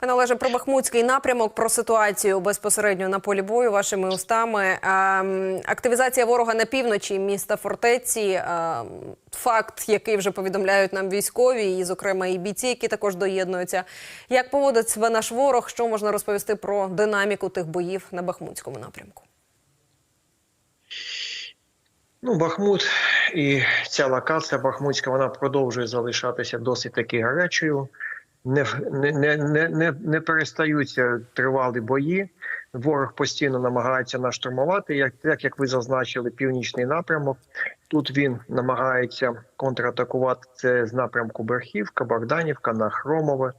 Пане Олеже, про Бахмутський напрямок, про ситуацію безпосередньо на полі бою, вашими устами. Ем, активізація ворога на півночі міста фортеці. ем, факт, який вже повідомляють нам військові, і, зокрема, і бійці, які також доєднуються. Як поводить себе наш ворог? Що можна розповісти про динаміку тих боїв на Бахмутському напрямку? Ну, Бахмут і ця локація Бахмутська вона продовжує залишатися досить таки гарячою. Не, не, не, не, не, перестаються тривалі бої. Ворог постійно намагається нас штурмувати. Як, так як ви зазначили, північний напрямок. Тут він намагається контратакувати це з напрямку Берхівка, Богданівка на Хромове.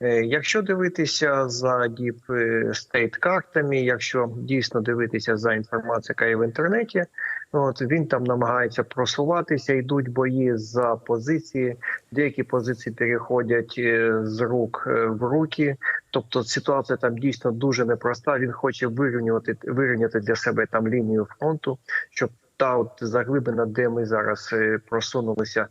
Е, Якщо дивитися за діп стейт картами, якщо дійсно дивитися за інформацією, яка є в інтернеті, От він там намагається просуватися, йдуть бої за позиції. Деякі позиції переходять е, з рук е, в руки. Тобто ситуація там дійсно дуже непроста. Він хоче вирівнювати вирівняти для себе там лінію фронту, щоб та от заглибина, де ми зараз е, просунулися,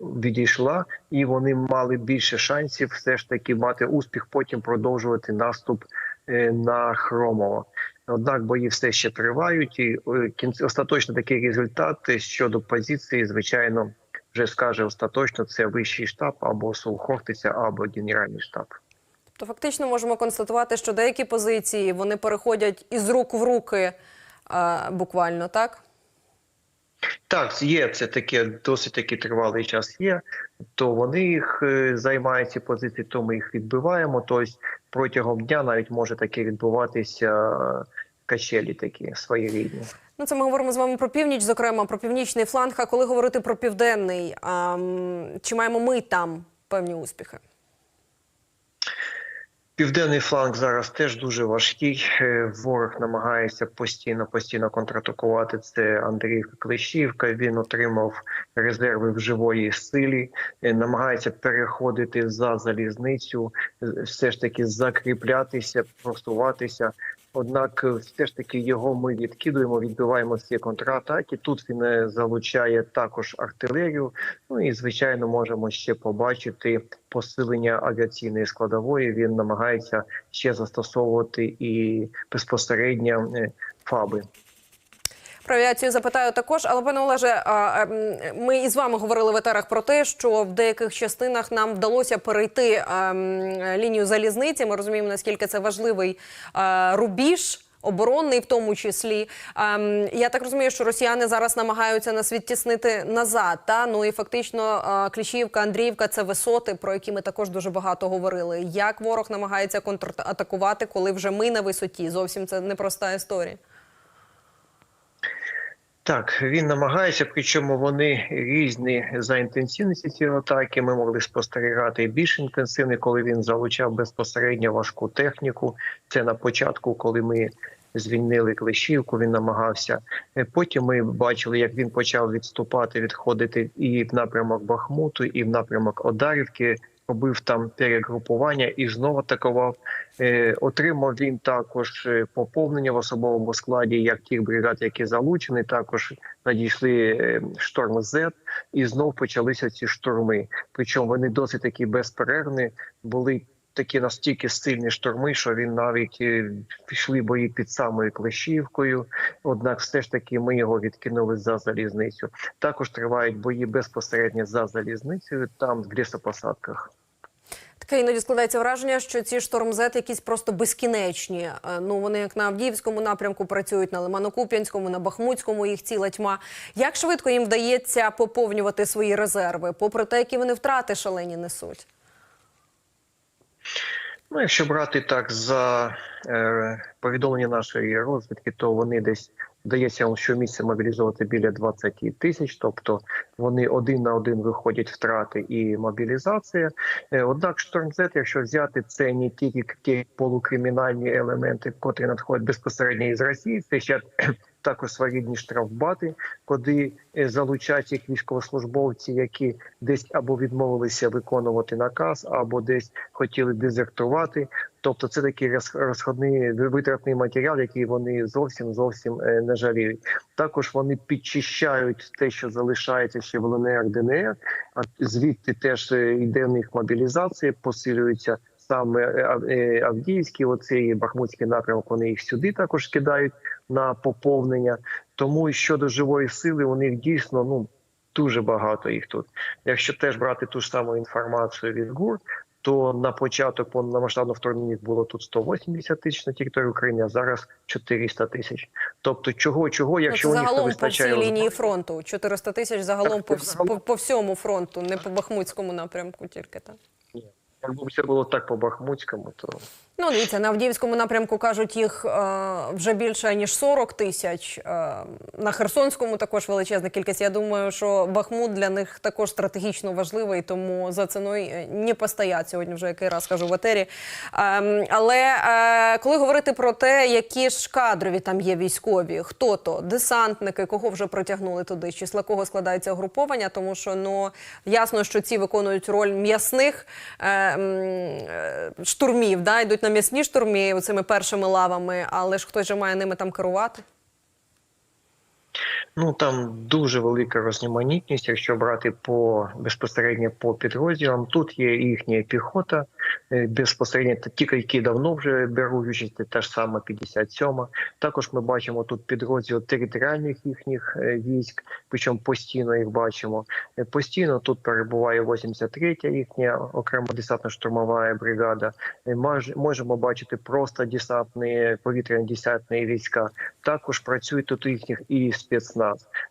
відійшла, і вони мали більше шансів все ж таки мати успіх, потім продовжувати наступ на Хромово. Однак бої все ще тривають, і е, остаточно такий результат щодо позиції, звичайно, вже скаже остаточно це вищий штаб або Сухохтиця, або Генеральний штаб. То фактично можемо констатувати, що деякі позиції вони переходять із рук в руки е, буквально, так? Так, є це таке досить таки тривалий час. Є то вони їх е, займають ці позиції, то ми їх відбиваємо. Тобто протягом дня навіть може таке відбуватися е, качелі такі своєрідні. Ну, це ми говоримо з вами про північ, зокрема про північний фланг. А коли говорити про південний, а, чи маємо ми там певні успіхи? Південний фланг зараз теж дуже важкий. Е, Ворог намагається постійно постійно контратакувати. Це Андріївка Клещівка. Він отримав резерви в живої силі, е, намагається переходити за залізницю, е, все ж таки закріплятися, просуватися. Однак, е, все ж таки його ми відкидуємо, відбиваємо всі контратаки. Тут він е, залучає також артилерію. Ну і звичайно, можемо ще побачити посилення авіаційної складової. Він намагається ще застосовувати і безпосередньо е, фаби. Про авіацію запитаю також, але пане Олеже, ми із вами говорили в етерах про те, що в деяких частинах нам вдалося перейти лінію залізниці. Ми розуміємо, наскільки це важливий рубіж. Оборонний, в тому числі, Ем, я так розумію, що росіяни зараз намагаються нас відтіснити назад. Та ну і фактично Кліщівка, Андріївка це висоти, про які ми також дуже багато говорили. Як ворог намагається контратакувати, коли вже ми на висоті? Зовсім це непроста історія. Так, він намагається, причому вони різні за інтенсивністю цієї атаки. Ми могли спостерігати більш інтенсивний, коли він залучав безпосередньо важку техніку. Це на початку, коли ми звільнили Клещівку, він намагався. Е, Потім ми бачили, як він почав відступати, відходити і в напрямок Бахмуту, і в напрямок Одарівки. Робив там перегрупування і знову атакував. Е, отримав він також е, поповнення в особовому складі, як тих бригад, які залучені. Також надійшли е, шторм Z, і знов почалися ці штурми. Причому вони досить такі безперервні, були такі настільки сильні шторми, що він навіть пішли бої під самою Клещівкою. Однак, все ж таки, ми його відкинули за залізницю. Також тривають бої безпосередньо за залізницею, там в лісопосадках. Таке іноді складається враження, що ці штормзет якісь просто безкінечні. Е, Ну вони як на Авдіївському напрямку працюють, на Лимано-Куп'янському, на Бахмутському їх ціла тьма. Як швидко їм вдається поповнювати свої резерви, попри те, які вони втрати шалені несуть? Ну, якщо брати так за е, повідомлення нашої розвідки, то вони десь вдається щомісяця мобілізувати біля 20 тисяч, тобто вони один на один виходять втрати і мобілізація. Е, однак штормзет, якщо взяти, це не тільки ті полукримінальні елементи, котрі надходять безпосередньо із Росії, це ще також своєрідні штрафбати, куди е, залучають їх військовослужбовці, які десь або відмовилися виконувати наказ, або десь хотіли дезертувати. Тобто, це такий роз- розходний витратний матеріал, який вони зовсім зовсім е, не жаліють. Також вони підчищають те, що залишається ще в ЛНР, ДНР. Звідти теж е, йде в них мобілізація, посилюється саме Авдіївський, оцей Бахмутський напрямок. Вони їх сюди також кидають на поповнення. Тому щодо живої сили, у них дійсно ну дуже багато їх тут. Якщо теж брати ту ж саму інформацію від ГУР, то на початок повномасштабного вторгнення було тут 180 тисяч на території України, а зараз 400 тисяч. Тобто, чого чого, Ну, якщо у них не загалом по всій лінії фронту. 400 тисяч загалом Так, по, загалом. по, по всьому фронту, не по Бахмутському напрямку тільки так. Якби це було так по Бахмутському, то Ну, дивіться, на Авдіївському напрямку кажуть, їх е, вже більше ніж 40 тисяч. Е, на Херсонському також величезна кількість. Я думаю, що Бахмут для них також стратегічно важливий, тому за ціною не постоять сьогодні. Вже який раз кажу в етері. Е, але е, коли говорити про те, які ж кадрові там є військові, хто то десантники, кого вже притягнули туди, з числа кого складається угруповання, тому що ну ясно, що ці виконують роль м'ясних е, е, штурмів, да, йдуть на м'ясні штурмі цими першими лавами, але ж хтось же має ними там керувати. Ну там дуже велика розноманітність, якщо брати по безпосередньо по підрозділам. Тут є їхня піхота е, безпосередньо ті, які давно вже беруть участь, та ж сама 57-ма. Також ми бачимо тут підрозділ територіальних їхніх е, військ, причому постійно їх бачимо. Е, Постійно тут перебуває 83-я їхня окрема десантно-штурмова бригада. Можемо бачити просто десантні повітряні десантні війська. Також працюють тут їхніх і спецназ.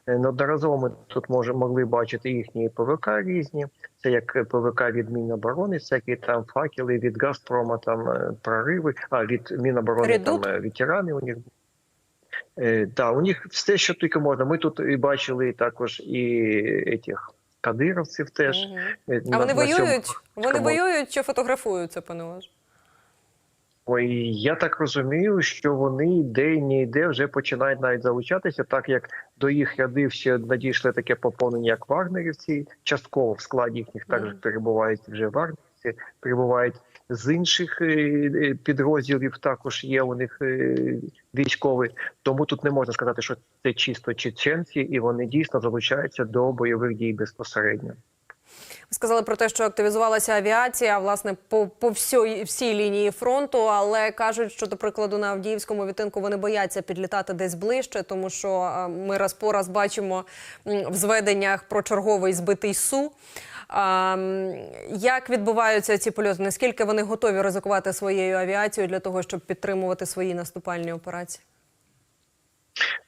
Е, Неодноразово ми тут може могли бачити їхні ПВК різні. Це як ПВК від Міноборони, всякі там факели від Газпрома, там е, прориви, а від Міноборони Редут? там е, ветерани у них. Да, у них все, що тільки можна. Ми тут і бачили також і етих кадировців теж. Мгм. Е, А вони на цьому воюють? Вони воюють чи фотографуються, пане Олеже? Ой, я так розумію, що вони йде не йде вже починають навіть залучатися, так як до їх рядів ще надійшли таке поповнення, як вагнерівці. Частково в складі їхніх також перебувають вже вагнерівці, перебувають з інших е, е, підрозділів. Також є у них е, військові. Тому тут не можна сказати, що це чисто чеченці, і вони дійсно залучаються до бойових дій безпосередньо. Ви сказали про те, що активізувалася авіація, власне, по, по всій, всій лінії фронту, але кажуть, що, до прикладу, на Авдіївському відтинку вони бояться підлітати десь ближче, тому що ми раз по раз бачимо в зведеннях про черговий збитий су. Як відбуваються ці польоти? Наскільки вони готові ризикувати своєю авіацією для того, щоб підтримувати свої наступальні операції?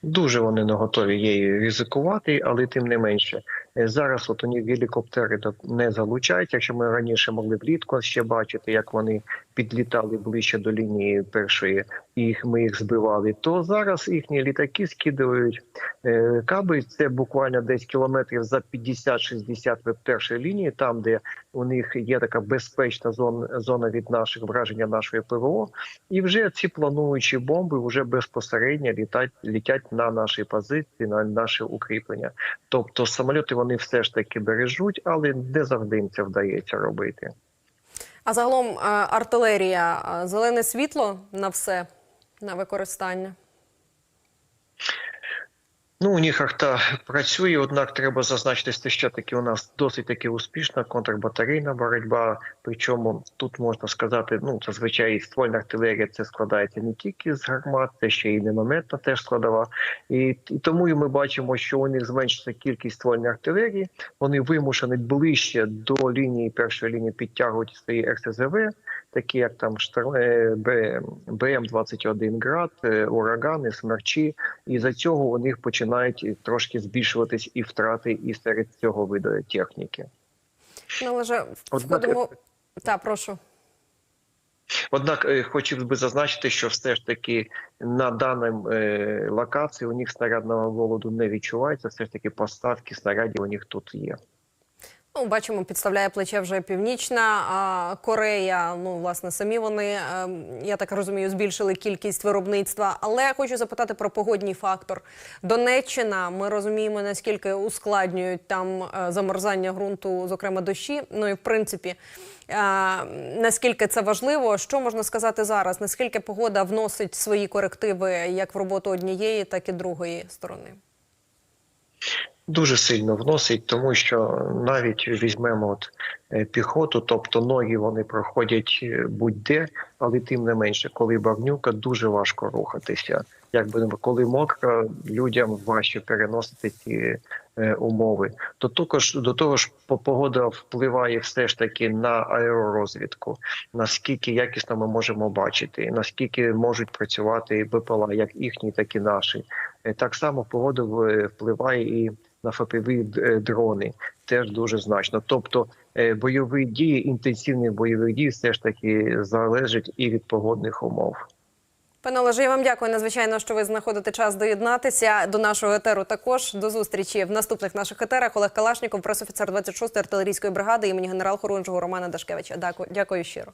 Дуже вони не готові її ризикувати, але тим не менше. Е, Зараз от у гелікоптери не залучають. Якщо ми раніше могли влітку ще бачити, як вони підлітали ближче до лінії першої, і ми їх збивали, то зараз їхні літаки скидують е, каби. Це буквально десь кілометрів за 50-60 від першої лінії, там де у них є така безпечна зона, від наших враження нашої ПВО. І вже ці плануючі бомби вже безпосередньо літять на наші позиції, на наші укріплення. Тобто самоліти вони все ж таки бережуть, але не завжди їм це вдається робити. А загалом е, артилерія, е, зелене світло на все на використання. Ну, у них арта працює, однак треба зазначити, що таки у нас досить таки успішна контрбатарейна боротьба. Причому тут можна сказати, ну зазвичай ствольна артилерія це складається не тільки з гармат, це ще й мінометна теж складова. І, і тому ми бачимо, що у них зменшиться кількість ствольної артилерії. Вони вимушені ближче до лінії першої лінії підтягувати свої РСЗВ, такі як там штар- е, БМ-21 град, е, урагани, смерчі. І за цього у них починають трошки збільшуватись і втрати і серед цього виду техніки. Ну, Однак- входимо. Так, прошу. Однак е, хотів би зазначити, що все ж таки на даній е, локації у них снарядного голоду не відчувається. Все ж таки поставки снарядів у них тут є. Ну, бачимо, підставляє плече вже Північна Корея. Ну, власне, самі вони, ем, я так розумію, збільшили кількість виробництва. Але я хочу запитати про погодній фактор. Донеччина, ми розуміємо, наскільки ускладнюють там е, замерзання ґрунту, зокрема дощі. Ну і в принципі, е, наскільки це важливо, що можна сказати зараз? Наскільки погода вносить свої корективи як в роботу однієї, так і другої сторони? Дуже сильно вносить, тому що навіть візьмемо от е, піхоту, тобто ноги вони проходять е, будь-де, але тим не менше, коли багнюка, дуже важко рухатися. Якби коли мокро, людям важче переносити ці е, умови. То також до того ж, по- погода впливає все ж таки на аеророзвідку, наскільки якісно ми можемо бачити, наскільки можуть працювати БПЛА, як їхні, так і наші. Е, Так само погода впливає і на ФПВ дрони теж дуже значно. Тобто е, бойові дії, інтенсивні бойові дії все ж таки залежать і від погодних умов. Пане Олеже, я вам дякую надзвичайно, що ви знаходите час доєднатися до нашого етеру. Також до зустрічі в наступних наших етерах. Олег Калашніков, пресофіцер 26-ї артилерійської бригади імені генерал-хорунжого Романа Дашкевича. Дякую, дякую щиро.